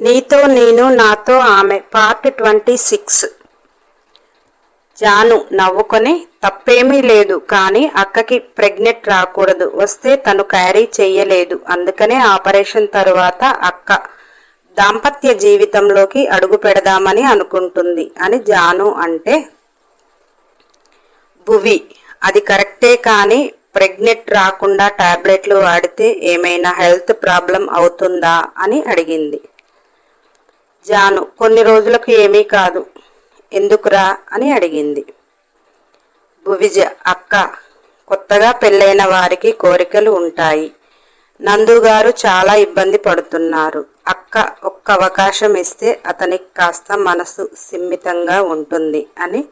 నీతో నేను నాతో ఆమె. Part twenty six. జాను నవ్వుకొని తప్పేమీ లేదు కానీ అక్కకి ప్రెగ్నెంట్ రాకూడదు. వస్తే తను క్యారీ చెయ్యలేదు. అందుకనే ఆపరేషన్ తరువాత అక్క దాంపత్య జీవితంలోకి అడుగు పెడదామని అనుకుంటుంది అని జాను అంటే భువి అది కరెక్టే కానీ ప్రెగ్నెంట్ రాకుండా టాబ్లెట్లు వాడితే ఏమైనా హెల్త్ ప్రాబ్లం అవుతుందా? అని అడిగింది. జాను కొన్ని రోజులకు ఏమీ కాదు. ఎందుకురా? అని అడిగింది. భువిజ అక్క కొత్తగా పెళ్ళైన వారికి కోరికలు ఉంటాయి. నందుగారు చాలా ఇబ్బంది పడుతున్నారు. అక్క ఒక్క అవకాశం ఇస్తే అతనికి కాస్త మనసు సిమ్మితంగా ఉంటుంది అని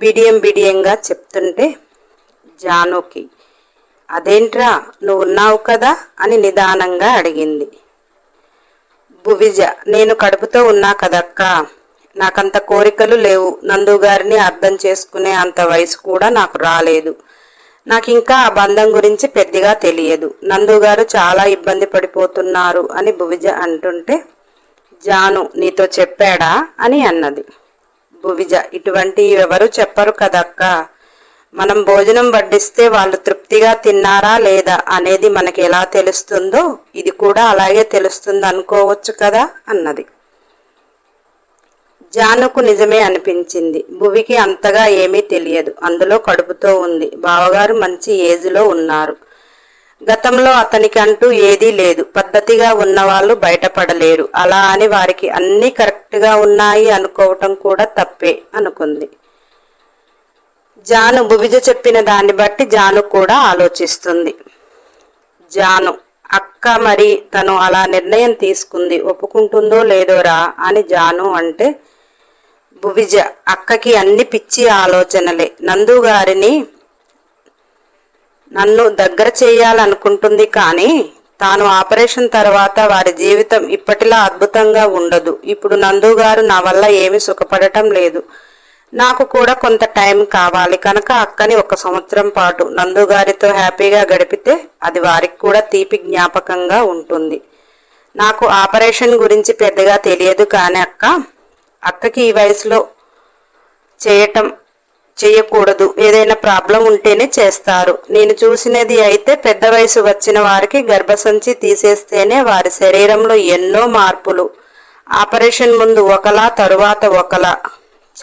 బిడియం బిడియంగా చెప్తుంటే జానుకి అదేంట్రా నువ్వు ఉన్నావు కదా? అని నిదానంగా అడిగింది. భువిజ నేను కడుపుతో ఉన్నా కదక్క. నాకంత కోరికలు లేవు. నందు గారిని అర్థం చేసుకునే అంత వయసు కూడా నాకు రాలేదు. నాకు ఇంకా ఆ బంధం గురించి పెద్దగా తెలియదు. నందు గారు చాలా ఇబ్బంది పడిపోతున్నారు అని భువిజ అంటుంటే జాను నీతో చెప్పాడా అని అన్నది. భువిజ ఇటువంటి ఎవరు చెప్పరు కదక్కా. మనం భోజనం వడ్డిస్తే వాళ్ళు తృప్తిగా తిన్నారా లేదా అనేది మనకి ఎలా తెలుస్తుందో ఇది కూడా అలాగే తెలుస్తుంది అనుకోవచ్చు కదా అన్నది. జానుకు నిజమే అనిపించింది. భువికి అంతగా ఏమీ తెలియదు. అందులో కడుపుతో ఉంది. బావగారు మంచి ఏజ్లో ఉన్నారు. గతంలో అతనికి అంటూ ఏదీ లేదు. పద్ధతిగా ఉన్నవాళ్ళు బయటపడలేరు. అలా అని వారికి అన్నీ కరెక్ట్గా ఉన్నాయి అనుకోవటం కూడా తప్పే అనుకుంది. జాను భువిజ చెప్పిన దాన్ని బట్టి జాను కూడా ఆలోచిస్తుంది. జాను అక్క మరి తను అలా నిర్ణయం తీసుకుంది. ఒప్పుకుంటుందో లేదోరా అని జాను అంటే భువిజ అక్కకి అన్ని పిచ్చి ఆలోచనలే. నందు గారిని నన్ను దగ్గర చేయాలనుకుంటుంది కానీ తాను ఆపరేషన్ తర్వాత వారి జీవితం ఇప్పటిలా అద్భుతంగా ఉండదు. ఇప్పుడు నందు గారు నా వల్ల ఏమి సుఖపడటం లేదు. నాకు కూడా కొంత టైం కావాలి. కనుక అక్కని ఒక సంవత్సరం పాటు నందు గారితో హ్యాపీగా గడిపితే అది వారికి కూడా తీపి జ్ఞాపకంగా ఉంటుంది. నాకు ఆపరేషన్ గురించి పెద్దగా తెలియదు కానీ అక్క అక్కకి ఈ వయసులో చేయటం చేయకూడదు. ఏదైనా ప్రాబ్లం ఉంటేనే చేస్తారు. నేను చూసినది అయితే పెద్ద వయసు వచ్చిన వారికి గర్భసంచి తీసేస్తేనే వారి శరీరంలో ఎన్నో మార్పులు. ఆపరేషన్ ముందు ఒకలా తరువాత ఒకలా.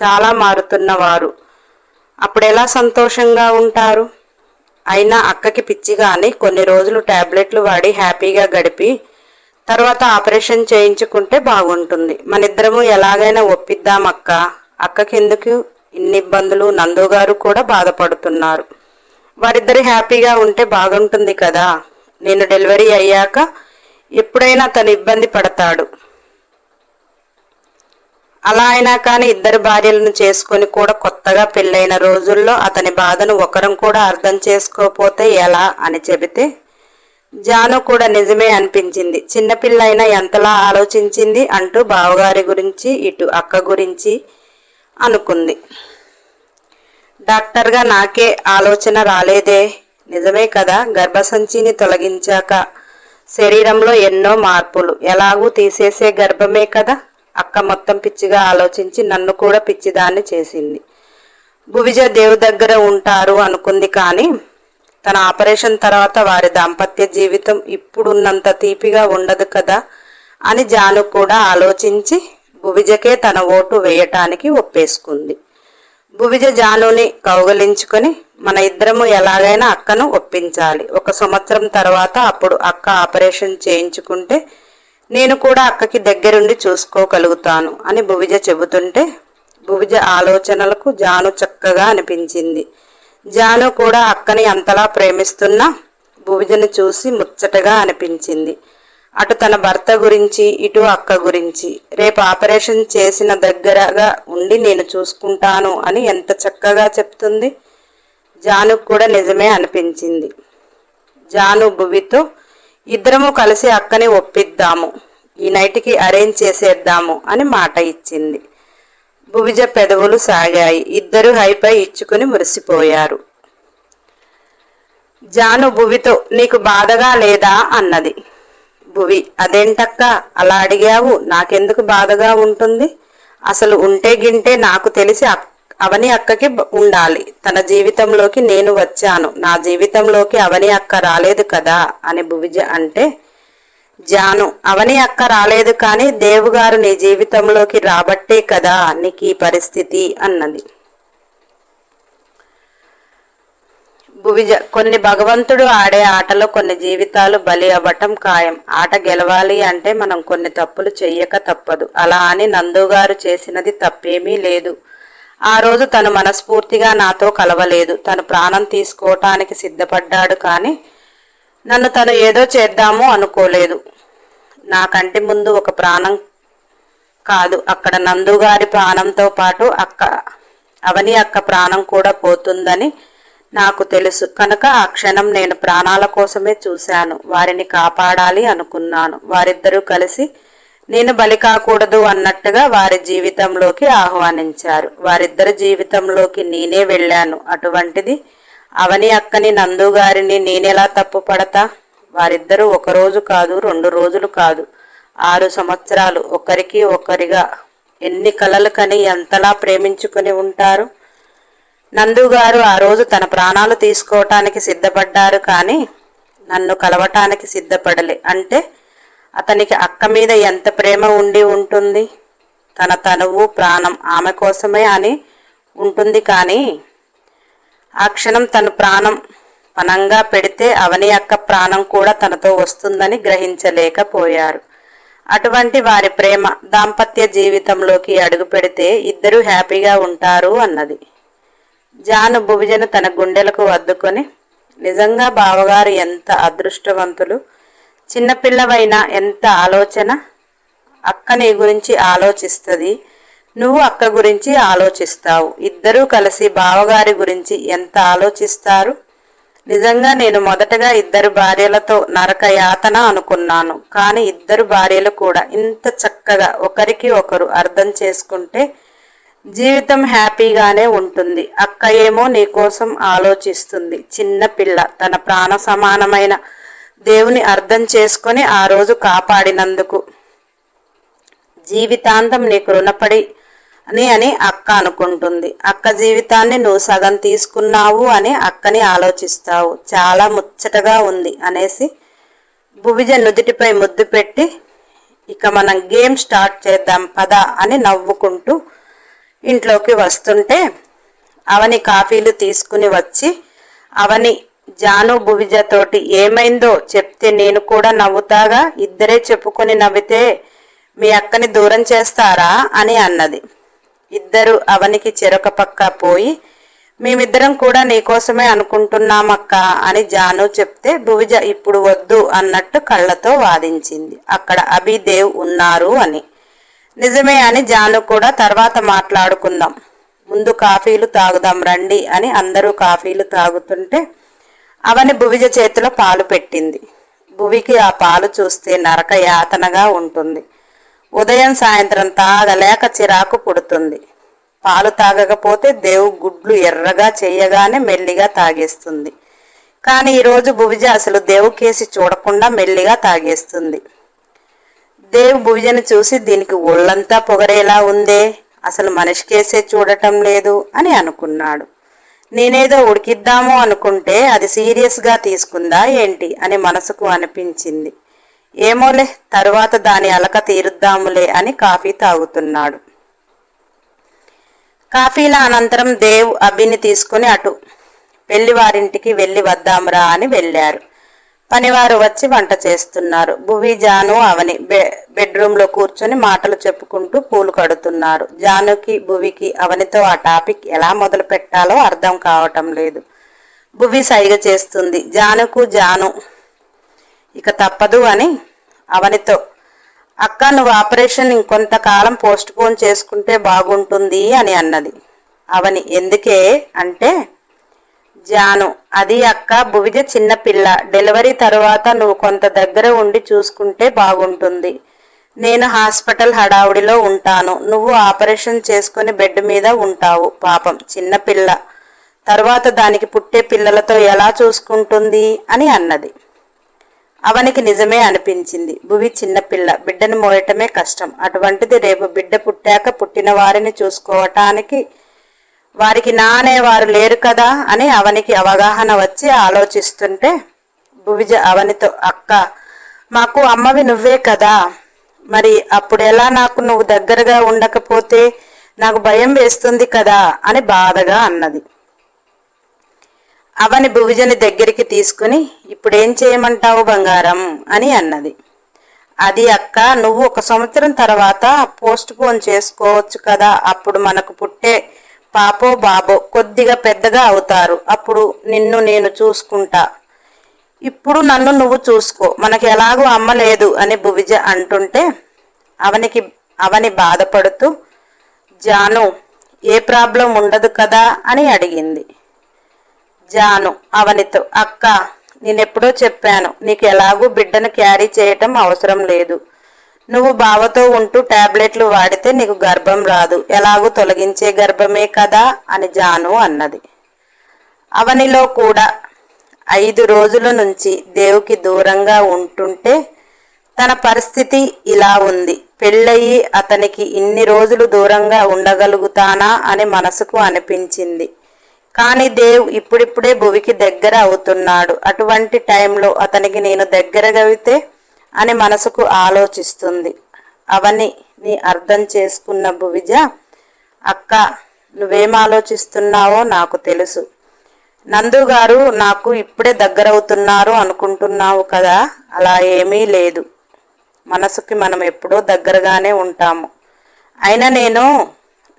చాలా మారుతున్నవారు. అప్పుడెలా సంతోషంగా ఉంటారు? అయినా అక్కకి పిచ్చిగాని కొన్ని రోజులు టాబ్లెట్లు వాడి హ్యాపీగా గడిపి తర్వాత ఆపరేషన్ చేయించుకుంటే బాగుంటుంది. మనిద్దరము ఎలాగైనా ఒప్పిద్దాం అక్క అక్కకెందుకు? ఇన్ని ఇబ్బందులు నందు గారు కూడా బాధపడుతున్నారు. వారిద్దరు హ్యాపీగా ఉంటే బాగుంటుంది కదా. నేను డెలివరీ అయ్యాక ఎప్పుడైనా తను ఇబ్బంది పడతాడు. అలా అయినా కానీ ఇద్దరు భార్యలను చేసుకొని కూడా కొత్తగా పెళ్ళైన రోజుల్లో అతని బాధను ఒకరం కూడా అర్థం చేసుకోపోతే ఎలా అని చెబితే జాను కూడా నిజమే అనిపించింది. చిన్నపిల్ల అయినా ఎంతలా ఆలోచించింది అంటూ బావగారి గురించి ఇటు అక్క గురించి అనుకుంది. డాక్టర్గా నాకే ఆలోచన రాలేదే. నిజమే కదా గర్భసంచిని తొలగించాక శరీరంలో ఎన్నో మార్పులు. ఎలాగూ తీసేసే గర్భమే కదా. అక్క మొత్తం పిచ్చిగా ఆలోచించి నన్ను కూడా పిచ్చిదాన్ని చేసింది. భువిజ దేవు దగ్గర ఉంటారు అనుకుంది కానీ తన ఆపరేషన్ తర్వాత వారి దాంపత్య జీవితం ఇప్పుడున్నంత తీపిగా ఉండదు కదా అని జాను కూడా ఆలోచించి భువిజకే తన ఓటు వేయటానికి ఒప్పేసుకుంది. భువిజ జానుని కౌగలించుకొని మన ఇద్దరము ఎలాగైనా అక్కను ఒప్పించాలి. ఒక సంవత్సరం తర్వాత అప్పుడు అక్క ఆపరేషన్ చేయించుకుంటే నేను కూడా అక్కకి దగ్గరుండి చూసుకోగలుగుతాను అని భువిజ చెబుతుంటే భువిజ ఆలోచనలకు జాను చక్కగా అనిపించింది. జాను కూడా అక్కని అంతలా ప్రేమిస్తున్న భువిజను చూసి ముచ్చటగా అనిపించింది. అటు తన భర్త గురించి ఇటు అక్క గురించి రేపు ఆపరేషన్ చేసిన దగ్గరగా ఉండి నేను చూసుకుంటాను అని ఎంత చక్కగా చెప్తుంది జానుకు కూడా నిజమే అనిపించింది. జాను భువితో ఇద్దరము కలిసి అక్కని ఒప్పిద్దాము. ఈ నైట్కి అరేంజ్ చేసేద్దాము అని మాట ఇచ్చింది. భువిజ పెదవులు సాగాయి. ఇద్దరు హైపై ఇచ్చుకుని మురిసిపోయారు. జాను భువితో నీకు బాధగా లేదా? అన్నది. భువి అదేంటక్క? అలా అడిగావు? నాకెందుకు బాధగా ఉంటుంది? అసలు ఉంటే గింటే నాకు తెలిసి అక్క అవని అక్కకి ఉండాలి. తన జీవితంలోకి నేను వచ్చాను. నా జీవితంలోకి అవని అక్క రాలేదు కదా అని భువిజ అంటే జాను అవని అక్క రాలేదు కానీ దేవుగారు నీ జీవితంలోకి రాబట్టే కదా నీకు ఈ పరిస్థితి అన్నది. భువిజ కొన్ని భగవంతుడు ఆడే ఆటలో కొన్ని జీవితాలు బలి అవ్వటం ఖాయం. ఆట గెలవాలి అంటే మనం కొన్ని తప్పులు చెయ్యక తప్పదు. అలా అని నందుగారు చేసినది తప్పేమీ లేదు. ఆ రోజు తను మనస్ఫూర్తిగా నాతో కలవలేదు. తను ప్రాణం తీసుకోవటానికి సిద్ధపడ్డాడు కానీ నన్ను తను ఏదో చేద్దాము అనుకోలేదు. నా కంటి ముందు ఒక ప్రాణం కాదు. అక్కడ నందుగారి ప్రాణంతో పాటు అక్క అవని అక్క ప్రాణం కూడా పోతుందని నాకు తెలుసు. కనుక ఆ క్షణం నేను ప్రాణాల కోసమే చూశాను. వారిని కాపాడాలి అనుకున్నాను. వారిద్దరూ కలిసి నేను బలి కాకూడదు అన్నట్టుగా వారి జీవితంలోకి ఆహ్వానించారు. వారిద్దరి జీవితంలోకి నేనే వెళ్ళాను. అటువంటిది అవని అక్కని నందు గారిని నేనెలా తప్పు పడతా వారిద్దరూ ఒక రోజు కాదు రెండు రోజులు కాదు ఆరు సంవత్సరాలు. ఒకరికి ఒకరిగా ఎన్ని కలలు కని ఎంతలా ప్రేమించుకుని ఉంటారు? నందు గారు ఆ రోజు తన ప్రాణాలు తీసుకోవటానికి సిద్ధపడ్డారు కానీ నన్ను కలవటానికి సిద్ధపడలే. అంటే అతనికి అక్క మీద ఎంత ప్రేమ ఉండి ఉంటుంది? తన తనువు ప్రాణం ఆమె కోసమే అని ఉంటుంది కానీ ఆ క్షణం తన ప్రాణం పనంగా పెడితే అవని అక్క ప్రాణం కూడా తనతో వస్తుందని గ్రహించలేకపోయారు. అటువంటి వారి ప్రేమ దాంపత్య జీవితంలోకి అడుగు పెడితే ఇద్దరూ హ్యాపీగా ఉంటారు అన్నది. జాను భువిజను తన గుండెలకు అద్దుకొని నిజంగా బావగారు ఎంత అదృష్టవంతులు చిన్నపిల్లవైనా ఎంత ఆలోచన? అక్క నీ గురించి ఆలోచిస్తుంది. నువ్వు అక్క గురించి ఆలోచిస్తావు. ఇద్దరూ కలిసి బావగారి గురించి ఎంత ఆలోచిస్తారు? నిజంగా నేను మొదటగా ఇద్దరు భార్యలతో నరక యాతన అనుకున్నాను. కానీ ఇద్దరు భార్యలు కూడా ఇంత చక్కగా ఒకరికి ఒకరు అర్థం చేసుకుంటే జీవితం హ్యాపీగానే ఉంటుంది. అక్క ఏమో నీకోసం ఆలోచిస్తుంది. చిన్నపిల్ల తన ప్రాణ సమానమైన దేవుని అర్థం చేసుకొని ఆ రోజు కాపాడినందుకు. జీవితాంతం నీకు రుణపడి అని అని అక్క అనుకుంటుంది. అక్క జీవితాన్ని నువ్వు సగం తీసుకున్నావు అని అక్కని ఆలోచిస్తావు. చాలా ముచ్చటగా ఉంది అనేసి భువిజ నుదుటిపై ముద్దు పెట్టి ఇక మనం గేమ్ స్టార్ట్ చేద్దాం పద అని నవ్వుకుంటూ ఇంట్లోకి వస్తుంటే అవని కాఫీలు తీసుకుని వచ్చి అవని జాను భువిజతోటి ఏమైందో చెప్తే నేను కూడా నవ్వుతాగా ఇద్దరే చెప్పుకొని నవ్వితే మీ అక్కని దూరం చేస్తారా అని అన్నది. ఇద్దరు అవనికి చెరొక పక్క పోయి మేమిద్దరం కూడా నీకోసమే అనుకుంటున్నామక్క అని జాను చెప్తే భువిజ ఇప్పుడు వద్దు అన్నట్టు కళ్ళతో వాదించింది. అక్కడ అభిదేవ్ ఉన్నారు అని. నిజమే అని జాను కూడా తర్వాత మాట్లాడుకుందాం. ముందు కాఫీలు తాగుదాం రండి అని అందరూ కాఫీలు తాగుతుంటే అవని భువిజ చేతిలో పాలు పెట్టింది. భువికి ఆ పాలు చూస్తే నరక యాతనగా ఉంటుంది. ఉదయం సాయంత్రం తాగలేక చిరాకు పుడుతుంది. పాలు తాగకపోతే దేవు గుడ్లు ఎర్రగా చేయగానే మెల్లిగా తాగేస్తుంది. కానీ ఈరోజు భువిజ అసలు దేవు కేసి చూడకుండా మెల్లిగా తాగేస్తుంది. దేవు భువిజను చూసి దీనికి ఒళ్ళంతా పొగరేలా ఉందే? అసలు మనిషి కేసే చూడటం లేదు అని అనుకున్నాడు. నేనేదో ఉడికిద్దాము అనుకుంటే అది సీరియస్గా తీసుకుందా ఏంటి అని మనసుకు అనిపించింది. ఏమోలే తరువాత దాని అలక తీరుద్దాములే అని కాఫీ తాగుతున్నాడు. కాఫీల అనంతరం దేవ్ అభిని తీసుకుని అటు పెళ్ళివారింటికి వెళ్ళి వద్దాంరా అని వెళ్ళారు. పనివారు వచ్చి వంట చేస్తున్నారు. భువి జాను అవని బె బెడ్రూమ్లో కూర్చొని మాటలు చెప్పుకుంటూ పూలు కడుతున్నారు. జానుకి భువికి అవనితో ఆ టాపిక్ ఎలా మొదలు పెట్టాలో అర్థం కావటం లేదు. భువి సైగ చేస్తుంది. జానుకు జాను. ఇక తప్పదు అని అవనితో అక్క నువ్వు ఆపరేషన్ ఇంకొంతకాలం పోస్ట్ పోన్ చేసుకుంటే బాగుంటుంది అని అన్నది. అవని ఎందుకే? అంటే జాను అది అక్క భువిజ చిన్నపిల్ల డెలివరీ తర్వాత నువ్వు కొంత దగ్గర ఉండి చూసుకుంటే బాగుంటుంది. నేను హాస్పిటల్ హడావుడిలో ఉంటాను. నువ్వు ఆపరేషన్ చేసుకుని బెడ్ మీద ఉంటావు. పాపం చిన్నపిల్ల తర్వాత దానికి పుట్టే పిల్లలతో ఎలా చూసుకుంటుంది అని అన్నది. అవనికి నిజమే అనిపించింది. భువి చిన్నపిల్ల బిడ్డను మోయటమే కష్టం. అటువంటిది రేపు బిడ్డ పుట్టాక పుట్టిన వారిని చూసుకోవటానికి వారికి నానేవారు లేరు కదా అని అవనికి అవగాహన వచ్చి ఆలోచిస్తుంటే భువిజ అవనితో అక్క మాకు అమ్మవి నువ్వే కదా. మరి అప్పుడు ఎలా నాకు నువ్వు దగ్గరగా ఉండకపోతే నాకు భయం వేస్తుంది కదా? అని బాధగా అన్నది. అవని భువిజని దగ్గరికి తీసుకుని ఇప్పుడేం చేయమంటావు బంగారం? అని అన్నది. అది అక్క నువ్వు ఒక సంవత్సరం తర్వాత పోస్ట్ పోన్ చేసుకోవచ్చు కదా. అప్పుడు మనకు పుట్టే పాపో బాబో కొద్దిగా పెద్దగా అవుతారు. అప్పుడు నిన్ను నేను చూసుకుంటా. ఇప్పుడు నన్ను నువ్వు చూసుకో. మనకి ఎలాగో అమ్మ లేదు అని భువిజ అంటుంటే అవనికి అవని బాధపడుతూ జాను ఏ ప్రాబ్లం ఉండదు కదా అని అడిగింది. జాను అవనితో అక్క నేనెప్పుడో చెప్పాను నీకు ఎలాగూ బిడ్డను క్యారీ చేయటం అవసరం లేదు. నువ్వు బావతో ఉంటూ టాబ్లెట్లు వాడితే నీకు గర్భం రాదు. ఎలాగూ తొలగించే గర్భమే కదా అని జాను అన్నది. అవనిలో కూడా ఐదు రోజుల నుంచి దేవుకి దూరంగా ఉంటుంటే తన పరిస్థితి ఇలా ఉంది. పెళ్ళయి అతనికి ఇన్ని రోజులు దూరంగా ఉండగలుగుతానా అని మనసుకు అనిపించింది. కానీ దేవ్ ఇప్పుడిప్పుడే భువికి దగ్గర అవుతున్నాడు. అటువంటి టైంలో అతనికి నేను దగ్గరగవితే అని మనసుకు ఆలోచిస్తుంది. అవన్నీ నీ అర్థం చేసుకున్న భువిజ అక్క నువ్వేం ఆలోచిస్తున్నావో నాకు తెలుసు. నందు గారు నాకు ఇప్పుడే దగ్గరవుతున్నారు అనుకుంటున్నావు కదా అలా ఏమీ లేదు. మనసుకి మనం ఎప్పుడో దగ్గరగానే ఉంటాము. అయినా నేను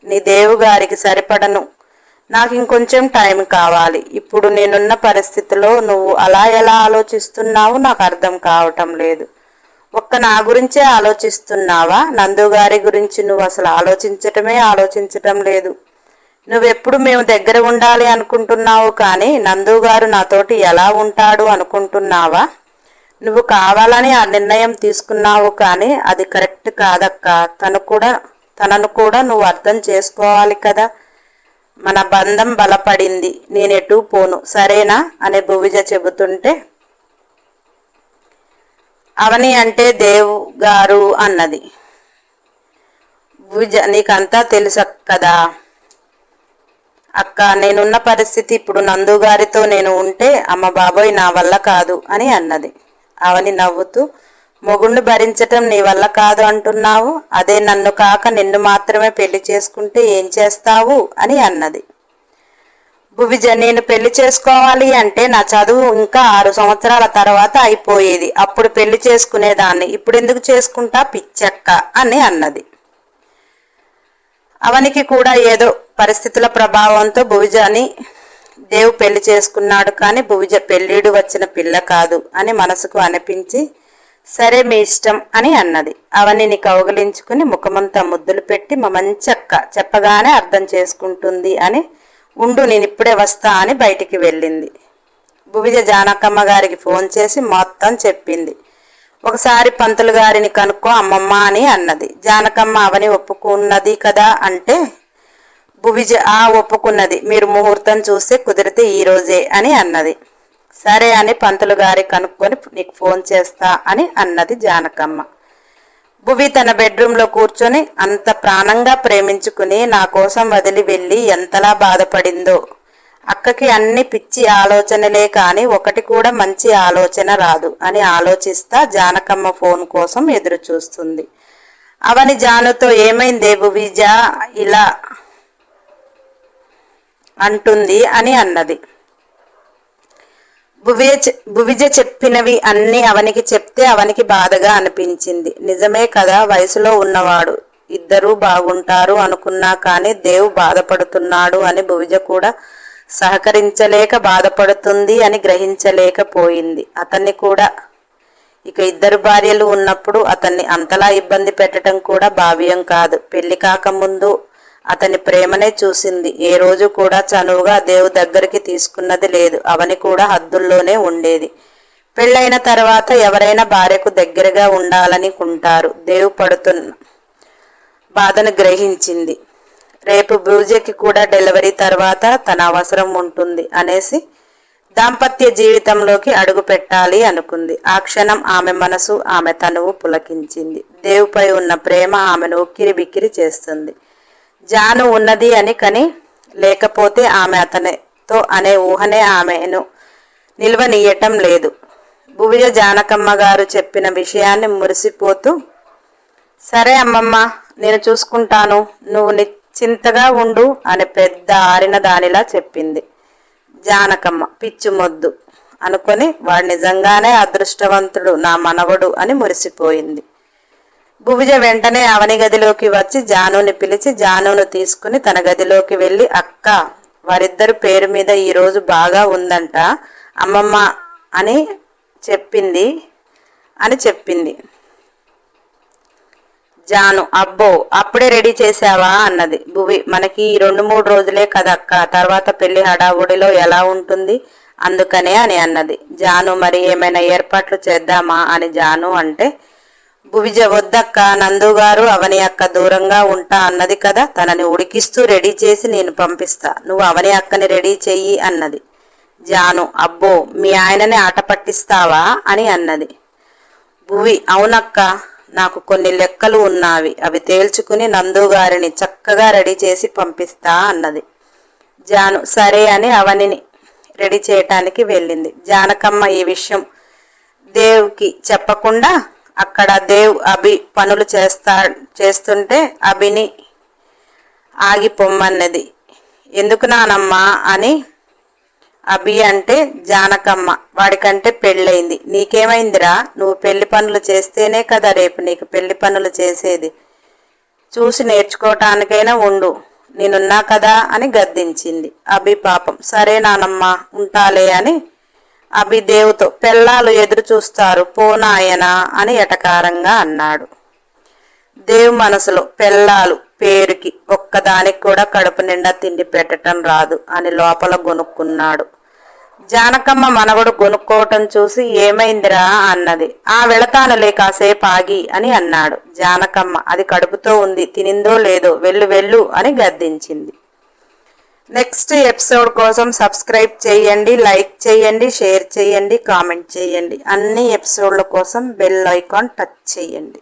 నీ దేవు గారికి సరిపడను. నాకు ఇంకొంచెం టైం కావాలి. ఇప్పుడు నేనున్న పరిస్థితిలో నువ్వు అలా ఎలా ఆలోచిస్తున్నావు నాకు అర్థం కావటం లేదు. ఒక్క నా గురించే ఆలోచిస్తున్నావా? నందుగారి గురించి నువ్వు అసలు ఆలోచించటమే ఆలోచించటం లేదు. నువ్వెప్పుడు మేము దగ్గర ఉండాలి అనుకుంటున్నావు కానీ నందుగారు నాతోటి ఎలా ఉంటాడు అనుకుంటున్నావా? నువ్వు కావాలని ఆ నిర్ణయం తీసుకున్నావు కానీ అది కరెక్ట్ కాదక్క. తను కూడా తనను కూడా నువ్వు అర్థం చేసుకోవాలి కదా. మన బంధం బలపడింది. నేనెటూ పోను. సరేనా? అనే భువిజ చెబుతుంటే అవని అంటే దేవు గారు అన్నది. భుజ నీకంతా తెలుసు కదా? అక్క నేనున్న పరిస్థితి ఇప్పుడు నందు గారితో నేను ఉంటే అమ్మ బాబోయ్ నా వల్ల కాదు అని అన్నది. అవని నవ్వుతూ మొగుణ్ణి భరించటం నీ వల్ల కాదు అంటున్నావు? అదే నన్ను కాక నిన్ను మాత్రమే పెళ్ళి చేసుకుంటే ఏం చేస్తావు? అని అన్నది. భువిజ నేను పెళ్ళి చేసుకోవాలి అంటే నా చదువు ఇంకా ఆరు సంవత్సరాల తర్వాత అయిపోయేది. అప్పుడు పెళ్ళి చేసుకునేదాన్ని. ఇప్పుడు ఎందుకు చేసుకుంటా? పిచ్చక్క అని అన్నది. అవనికి కూడా ఏదో పరిస్థితుల ప్రభావంతో భువిజని దేవు పెళ్ళి చేసుకున్నాడు కానీ భువిజ పెళ్ళిడు వచ్చిన పిల్ల కాదు అని మనసుకు అనిపించి సరే మీ ఇష్టం అని అన్నది. అవనిని కౌగిలించుకుని ముఖమంతా ముద్దులు పెట్టి మా మంచక్క చెప్పగానే అర్థం చేసుకుంటుంది అని ఉండు నేను ఇప్పుడే వస్తా అని బయటికి వెళ్ళింది. భువిజ జానకమ్మ గారికి ఫోన్ చేసి మొత్తం చెప్పింది. ఒకసారి పంతులు గారిని కనుక్కో అమ్మమ్మ అని అన్నది. జానకమ్మ అవని ఒప్పుకున్నది కదా అంటే భువిజ ఆ ఒప్పుకున్నది. మీరు ముహూర్తం చూస్తే కుదిరితే ఈ రోజే అని అన్నది. సరే అని పంతులు గారి కనుక్కొని నీకు ఫోన్ చేస్తా అని అన్నది జానకమ్మ. భువి తన బెడ్రూమ్లో కూర్చొని అంత ప్రాణంగా ప్రేమించుకుని నా కోసం వదిలి వెళ్ళి ఎంతలా బాధపడిందో. అక్కకి అన్ని పిచ్చి ఆలోచనలే కాని ఒకటి కూడా మంచి ఆలోచన రాదు అని ఆలోచిస్తా జానకమ్మ ఫోన్ కోసం ఎదురు చూస్తుంది అవని జానుతో ఏమైందే భువిజా? ఇలా అంటుంది అని అన్నది. భువిజ భువిజ చెప్పినవి అన్ని అవనికి చెప్తే అవనికి బాధగా అనిపించింది. నిజమే కదా వయసులో ఉన్నవాడు. ఇద్దరూ బాగుంటారు అనుకున్నా కానీ దేవు బాధపడుతున్నాడు అని భువిజ కూడా సహకరించలేక బాధపడుతుంది అని గ్రహించలేకపోయింది. అతన్ని కూడా ఇక ఇద్దరు భార్యలు ఉన్నప్పుడు అతన్ని అంతలా ఇబ్బంది పెట్టడం కూడా భావ్యం కాదు. పెళ్ళి కాకముందు అతని ప్రేమనే చూసింది. ఏ రోజు కూడా చనువుగా దేవు దగ్గరికి తీసుకున్నది లేదు. అవని కూడా హద్దుల్లోనే ఉండేది. పెళ్ళైన తర్వాత ఎవరైనా భార్యకు దగ్గరగా ఉండాలనుకుంటారు దేవు పడుతున్న బాధను గ్రహించింది. రేపు బ్రూజకి కూడా డెలివరీ తర్వాత తన అవసరం ఉంటుంది అనేసి దాంపత్య జీవితంలోకి అడుగు పెట్టాలి అనుకుంది. ఆ క్షణం ఆమె మనసు ఆమె తనువు పులకించింది. దేవుపై ఉన్న ప్రేమ ఆమెను ఉక్కిరి బిక్కిరి చేస్తుంది. జాను ఉన్నది అని కని లేకపోతే ఆమె అతనితో అనే ఊహనే ఆమెను నిల్వనీయటం లేదు. భువిజ జానకమ్మ గారు చెప్పిన విషయాన్ని మురిసిపోతూ సరే అమ్మమ్మ నేను చూసుకుంటాను నువ్వు నిశ్చింతగా ఉండు అని పెద్ద ఆరిన దానిలా చెప్పింది. జానకమ్మ పిచ్చు మొద్దు అనుకొని వాడు నిజంగానే అదృష్టవంతుడు నా మనవడు అని మురిసిపోయింది. భువిజ వెంటనే అవని గదిలోకి వచ్చి జానుని పిలిచి జానును తీసుకుని తన గదిలోకి వెళ్ళి అక్క వారిద్దరి పేరు మీద ఈరోజు బాగా ఉందంట అమ్మమ్మ అని చెప్పింది అని చెప్పింది. జాను అబ్బో అప్పుడే రెడీ చేసావా అన్నది. భువి మనకి ఈ రెండు మూడు రోజులే కదక్క తర్వాత పెళ్ళి హడావుడిలో ఎలా ఉంటుంది? అందుకనే అని అన్నది. జాను మరి ఏమైనా ఏర్పాట్లు చేద్దామా? అని జాను అంటే భువిజ వద్దక్క నందు గారు అవని అక్క దూరంగా ఉంటా అన్నది కదా. తనని ఉడికిస్తూ రెడీ చేసి నేను పంపిస్తా. నువ్వు అవని అక్కని రెడీ చెయ్యి అన్నది. జాను అబ్బో మీ ఆయనని ఆట పట్టిస్తావా? అని అన్నది. భువి అవునక్క నాకు కొన్ని లెక్కలు ఉన్నావి. అవి తేల్చుకుని నందుగారిని చక్కగా రెడీ చేసి పంపిస్తా అన్నది. జాను సరే అని అవనిని రెడీ చేయటానికి వెళ్ళింది. జానకమ్మ ఈ విషయం దేవుకి చెప్పకుండా అక్కడ దేవ్ అభి పనులు చేస్తా చేస్తుంటే అభిని ఆగి పొమ్మన్నది ఎందుకు నానమ్మా? అని అభి అంటే జానకమ్మ. వాడికంటే పెళ్ళయింది. నీకేమైందిరా? నువ్వు పెళ్ళి పనులు చేస్తేనే కదా రేపు నీకు పెళ్ళి పనులు చేసేది. చూసి నేర్చుకోవటానికైనా ఉండు. నేనున్నా కదా అని గద్దించింది. అభి పాపం. సరే నానమ్మ ఉంటాలే అని అభి దేవుతో పెళ్ళాలు ఎదురు చూస్తారు. పోనాయనా అని ఎటకారంగా అన్నాడు. దేవు మనసులో పెళ్ళాలు పేరుకి ఒక్కదానికి కూడా కడుపు నిండా తిండి పెట్టడం రాదు అని లోపల గొనుక్కున్నాడు. జానకమ్మ మనవడు కొనుక్కోవటం చూసి ఏమైందిరా అన్నది. ఆ వెళతానులే కాసేపు ఆగి అని అన్నాడు. జానకమ్మ అది కడుపుతో ఉంది తినిందో లేదో వెళ్ళు వెళ్ళు అని గద్దించింది. నెక్స్ట్ ఎపిసోడ్ కోసం సబ్స్క్రైబ్ చేయండి లైక్ చేయండి షేర్ చేయండి కామెంట్ చేయండి. అన్ని ఎపిసోడ్ల కోసం బెల్ ఐకాన్ టచ్ చేయండి.